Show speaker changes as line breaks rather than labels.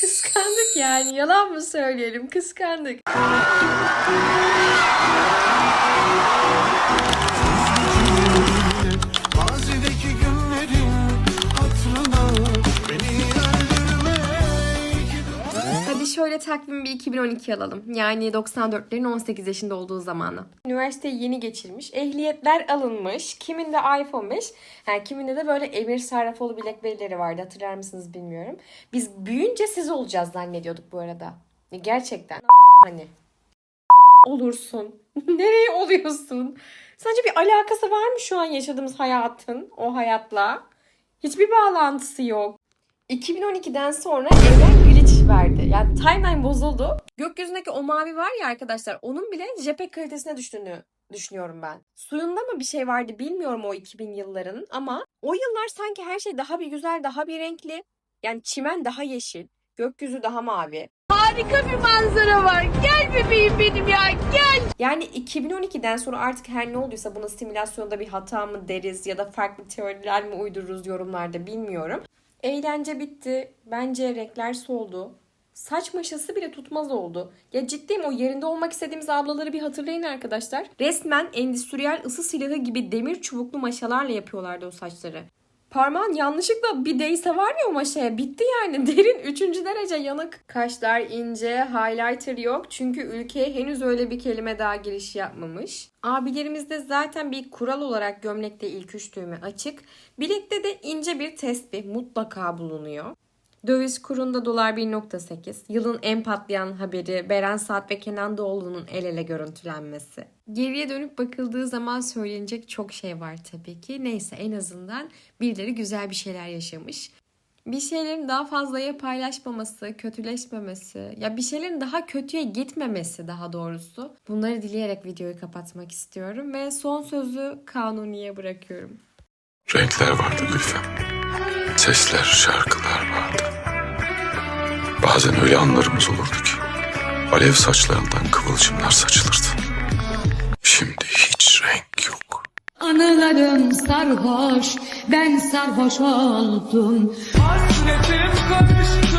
Kıskandık yani. Yalan mı söyleyelim? Kıskandık. Şöyle takvim bir 2012 alalım. Yani 94'lerin 18 yaşında olduğu zamanı. Üniversiteyi yeni geçirmiş. Ehliyetler alınmış. Kiminde iPhone 5. Ha, kiminde de böyle Emir Sarrafoğlu Blackberry'leri vardı. Hatırlar mısınız bilmiyorum. Biz büyüyünce siz olacağız zannediyorduk bu arada. Gerçekten. Hani. Olursun. Nereye oluyorsun? Sence bir alakası var mı şu an yaşadığımız hayatın o hayatla? Hiçbir bağlantısı yok. 2012'den sonra evren glitch verdi. Yani timeline bozuldu. Gökyüzündeki o mavi var ya arkadaşlar onun bile JPEG kalitesine düştüğünü düşünüyorum ben. Suyunda mı bir şey vardı bilmiyorum o 2000 yılların ama o yıllar sanki her şey daha bir güzel, daha bir renkli. Yani çimen daha yeşil, gökyüzü daha mavi.
Harika bir manzara var. Gel bebeğim benim ya gel.
Yani 2012'den sonra artık her ne olduysa buna simülasyonda bir hata mı deriz ya da farklı teoriler mi uydururuz yorumlarda bilmiyorum. Eğlence bitti. Bence renkler soldu. Saç maşası bile tutmaz oldu. Ya ciddiyim o yerinde olmak istediğimiz ablaları bir hatırlayın arkadaşlar. Resmen endüstriyel ısı silahı gibi demir çubuklu maşalarla yapıyorlardı o saçları. Parmağın yanlışlıkla bir değse var ya o maşaya bitti yani. Derin 3. derece yanık. Kaşlar ince, highlighter yok. Çünkü ülkeye henüz öyle bir kelime daha giriş yapmamış. Abilerimizde zaten bir kural olarak gömlekte ilk üç düğme açık. Bilekte de ince bir tespih mutlaka bulunuyor. Döviz kurunda dolar 1.8. Yılın en patlayan haberi Beren Saat ve Kenan Doğulu'nun el ele görüntülenmesi. Geriye dönüp bakıldığı zaman söylenecek çok şey var tabii ki. Neyse en azından birileri güzel bir şeyler yaşamış. Bir şeylerin daha fazlaya paylaşmaması, kötüleşmemesi, ya bir şeylerin daha kötüye gitmemesi daha doğrusu. Bunları dileyerek videoyu kapatmak istiyorum ve son sözü Kanuni'ye bırakıyorum.
Renkler vardı Gülfem. Sesler, şarkılar vardı. Bazen öyle anlarımız olurdu ki alev saçlarından kıvılcımlar saçılırdı. Şimdi hiç renk yok.
Anılarım sarhoş, ben sarhoş oldum.
Hasretim kadar